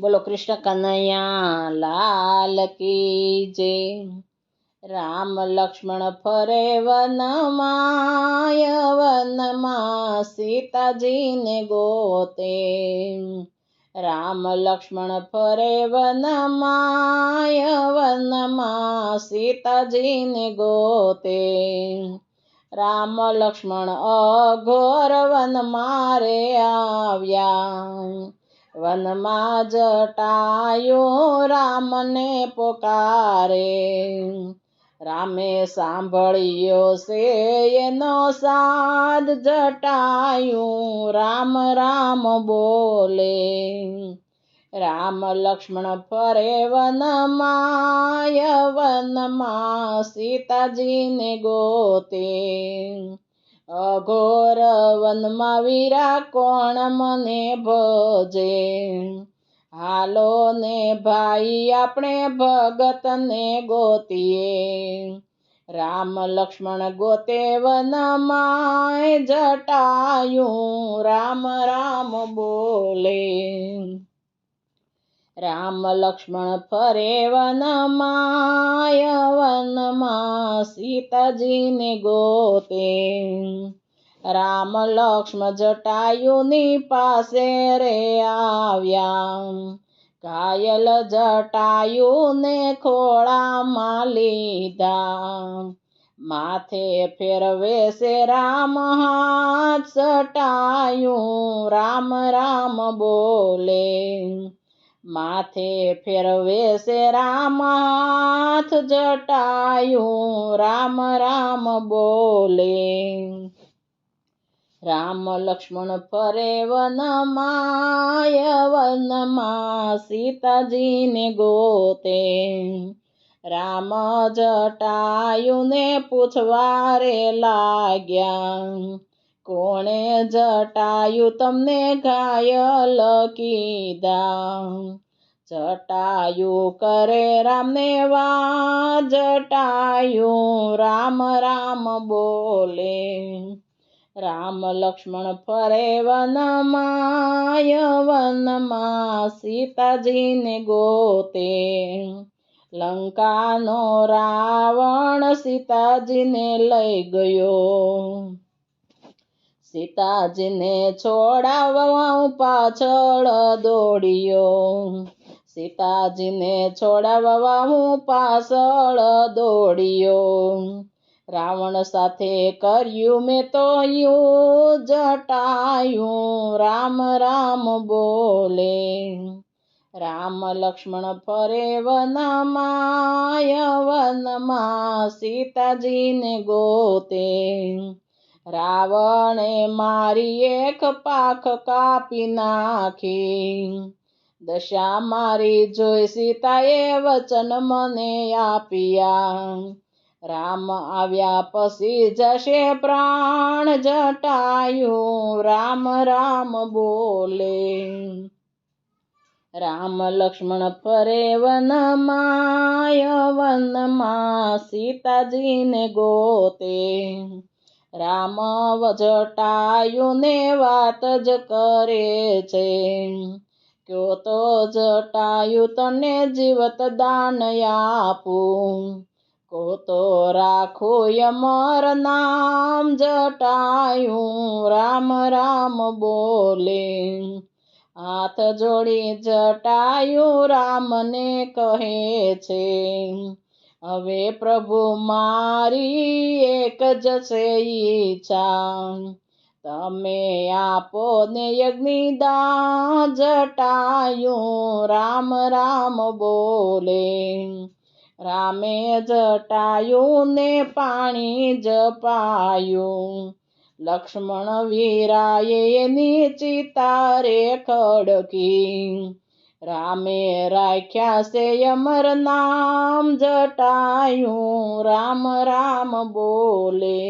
બોલો, કૃષ્ણ કનૈયા લાલ કી જય. રામ લક્ષ્મણ ફરે વનમાય, વનમાં સીતાજીને ગોતે. રામ લક્ષ્મણ ફરે વનમાય, વનમાં સીતાજીને ગોતે. રામ લક્ષ્મણ અઘોર વન મારે આવ્યા. વનમાં જટાયો રામને પોકારે. રામે સાંભળ્યો છે એનો સાદ જટાયું. રામ રામ બોલે, રામ લક્ષ્મણ ફરે વનમાં સીતાજીને ગોતે. અઘોર વનમાં વીરા કોણ મને ભજે? હાલો ને ભાઈ, આપણે ભગતને ગોતીએ. રામ લક્ષ્મણ ગોતે વનમાય જટાયું. રામ રામ બોલે. રામ લક્ષ્મણ ફરે વનમાય, વનમાં સીતાજીને ગોતે. રામ લક્ષ્મણ જટાયુની પાસે રે આવ્યા. ઘાયલ જટાયુને ખોળામાં લીધા. માથે ફેરવે છે રામ હાથ સટાયું, રામ રામ બોલે. માથે ફેરવે છે રામ હાથ જટાયું, રામ રામ બોલે. રામ લક્ષ્મણ ફરે વનમાય વનમાં સીતાજીને ગોતે. રામ જટાયુને પૂછવા રે લાગ્યા કોણે જટાયું તમને ઘાયલ કીધા? જટાયું કરે રામને વા, જટાયું રામ રામ બોલે. રામ લક્ષ્મણ ફરે વનમાય, વનમાં સીતાજીને ગોતે. લંકાનો રાવણ સીતાજીને લઈ ગયો. સીતાજીને છોડાવવા પાછળ દોડ્યો. સીતાજીને છોડાવવા હું પાછળ દોડ્યો. રાવણ સાથે કર્યું મેં તો યુ જટાયું. રામ રામ બોલે. રામ લક્ષ્મણ ફરે વનમાય વનમાં સીતાજીને ગોતે. રાવણે મારી એક પાખ કાપી નાખી. દશા મારી જોઈ સીતાએ વચન મને આપ્યા. રામ આવ્યા પછી જશે પ્રાણ જટાયું. રામ રામ બોલે. રામ લક્ષ્મણ ફરે વનમાં સીતાજીને ગોતે. રામ જટાયુને વાત જ કરે છે. કયો તો જટાયુ તને જીવત દાન આપું? કો તો રાખો અમર નામ જટાયું? રામ રામ બોલે. હાથ જોડી જટાયું રામને કહે છે. હવે પ્રભુ મારી એક જ છે ઈચ્છા. તમે આપો ને યજ્ઞી જટાયું, રામ રામ બોલે. રામે જટાયું ને પાણી જપાયું. લક્ષ્મણ વીરાએ એની ચિતારે ખડકી. રામે રાખ્યા છે અમર નામ જટાયું. રામ રામ બોલે.